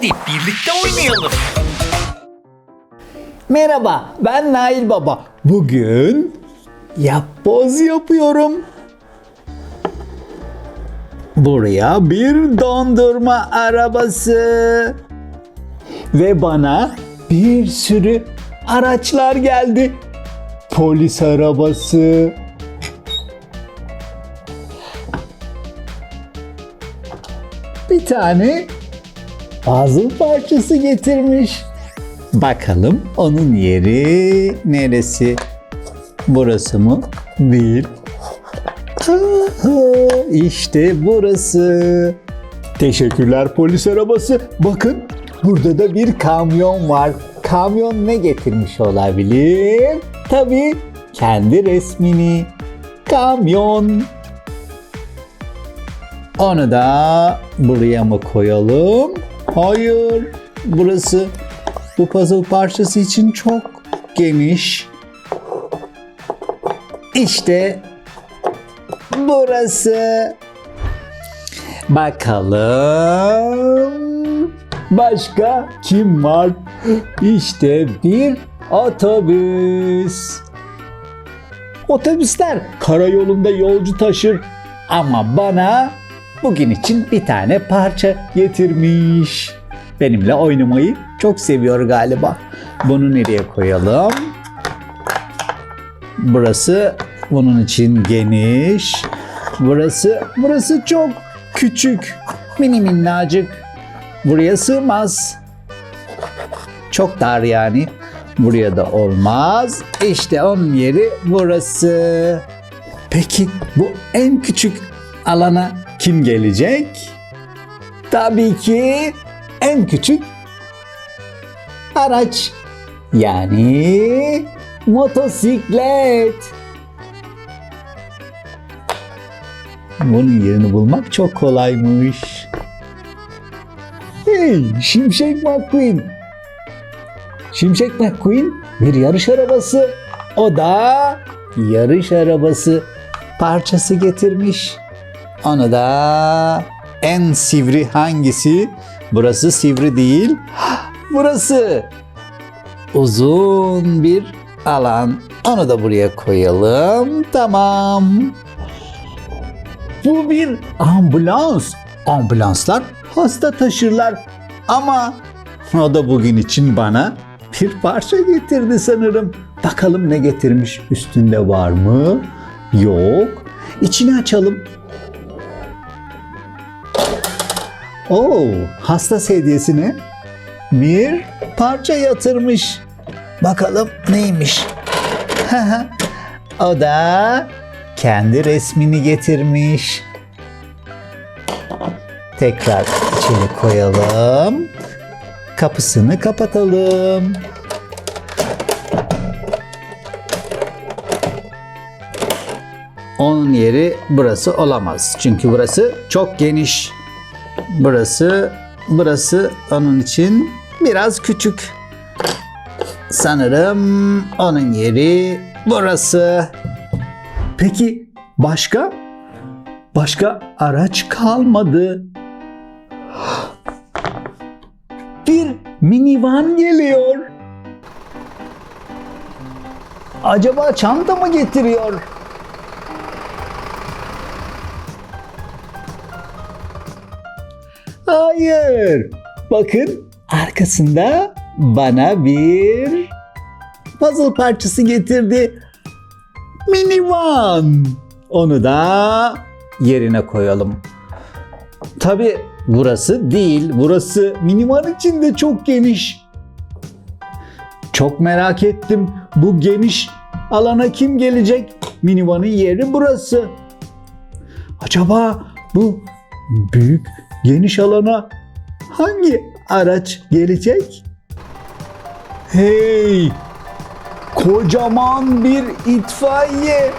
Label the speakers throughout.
Speaker 1: Hadi birlikte oynayalım.
Speaker 2: Merhaba, ben Nail Baba. Bugün yapboz yapıyorum. Buraya bir dondurma arabası ve bana bir sürü araçlar geldi. Polis arabası, bir tane puzzle parçası getirmiş. Bakalım onun yeri neresi? Burası mı? Değil. İşte burası. Teşekkürler polis arabası. Bakın burada da bir kamyon var. Kamyon ne getirmiş olabilir? Tabii kendi resmini. Kamyon. Onu da buraya mı koyalım? Hayır. Burası bu puzzle parçası için çok geniş. İşte burası. Bakalım başka kim var? İşte bir otobüs. Otobüsler karayolunda yolcu taşır ama bana bugün için bir tane parça getirmiş. Benimle oynamayı çok seviyor galiba. Bunu nereye koyalım? Burası bunun için geniş. Burası burası çok küçük. Mini minnacık. Buraya sığmaz. Çok dar yani. Buraya da olmaz. İşte onun yeri burası. Peki bu en küçük alana kim gelecek? Tabii ki en küçük araç. Yani motosiklet. Bunun yerini bulmak çok kolaymış. Hey Şimşek McQueen. Şimşek McQueen bir yarış arabası. O da yarış arabası parçası getirmiş. Onu da en sivri hangisi? Burası sivri değil. Burası uzun bir alan. Onu da buraya koyalım. Tamam. Bu bir ambulans. Ambulanslar hasta taşırlar. Ama o da bugün için bana bir parça getirdi sanırım. Bakalım ne getirmiş? Üstünde var mı? Yok. İçini açalım. Oo, hasta sedyesine bir parça yatırmış. Bakalım neymiş? o da kendi resmini getirmiş. Tekrar içeri koyalım. Kapısını kapatalım. Onun yeri burası olamaz. Çünkü burası çok geniş. Burası, burası onun için biraz küçük. Sanırım onun yeri burası. Peki başka? Başka araç kalmadı. Bir minivan geliyor. Acaba çanta mı getiriyor? Hayır. Bakın arkasında bana bir puzzle parçası getirdi. Minivan. Onu da yerine koyalım. Tabi burası değil. Burası minivan için de çok geniş. Çok merak ettim. Bu geniş alana kim gelecek? Minivanın yeri burası. Acaba bu büyük geniş alana hangi araç gelecek? Hey! Kocaman bir itfaiye.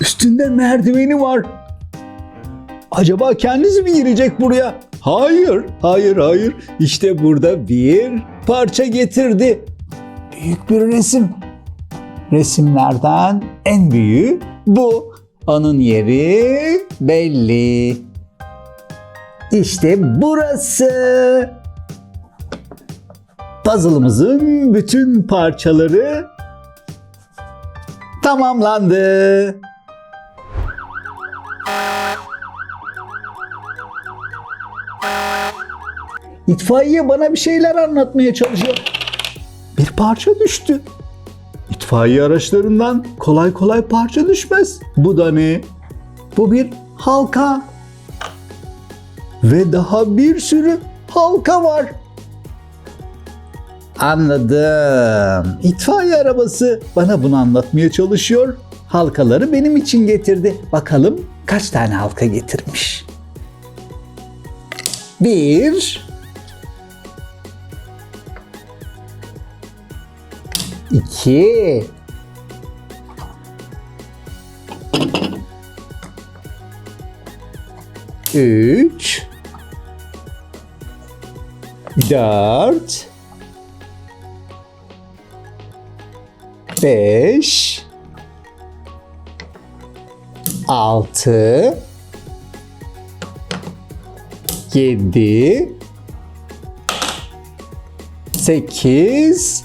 Speaker 2: Üstünde merdiveni var. Acaba kendisi mi girecek buraya? Hayır, hayır, hayır. İşte burada bir parça getirdi. Büyük bir resim. Resimlerden en büyüğü bu. Onun yeri belli. İşte burası. Puzzle'ımızın bütün parçaları tamamlandı. İtfaiye bana bir şeyler anlatmaya çalışıyor. Bir parça düştü. İtfaiye araçlarından kolay kolay parça düşmez. Bu da ne? Bu bir halka. Ve daha bir sürü halka var. Anladım. İtfaiye arabası bana bunu anlatmaya çalışıyor. Halkaları benim için getirdi. Bakalım kaç tane halka getirmiş. Bir. İki. Üç. Dört. Beş. Altı. Yedi. Sekiz.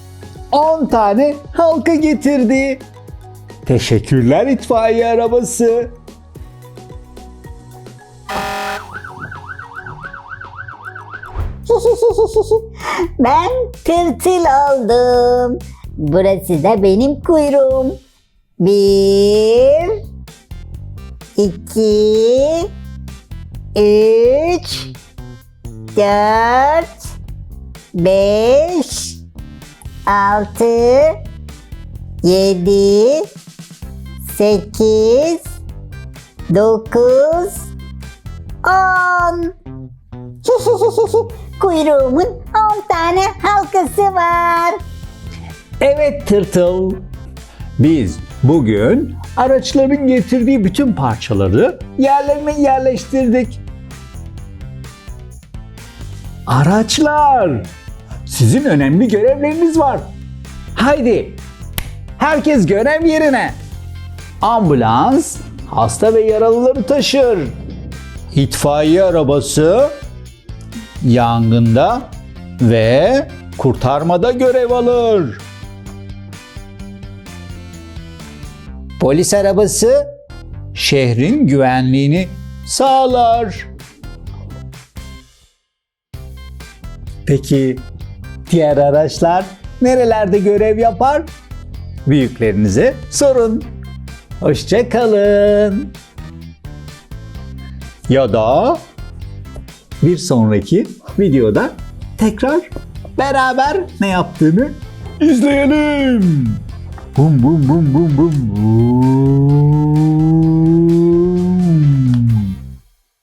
Speaker 2: 10 tane halka getirdi. Teşekkürler itfaiye arabası.
Speaker 1: ben tırtıl oldum. Burası da benim kuyruğum. Bir, iki, üç, dört, beş, altı, yedi, sekiz, dokuz, on. Kuyruğumun on tane halkası var.
Speaker 2: Evet tırtıl. Biz bugün araçların getirdiği bütün parçaları yerlerine yerleştirdik. Araçlar! Sizin önemli görevleriniz var. Haydi! Herkes görev yerine. Ambulans hasta ve yaralıları taşır. İtfaiye arabası yangında ve kurtarmada görev alır. Polis arabası şehrin güvenliğini sağlar. Peki diğer araçlar nerelerde görev yapar? Büyüklerinize sorun. Hoşça kalın. Ya da bir sonraki videoda tekrar beraber ne yaptığını izleyelim. Bum bum bum bum bum. bum.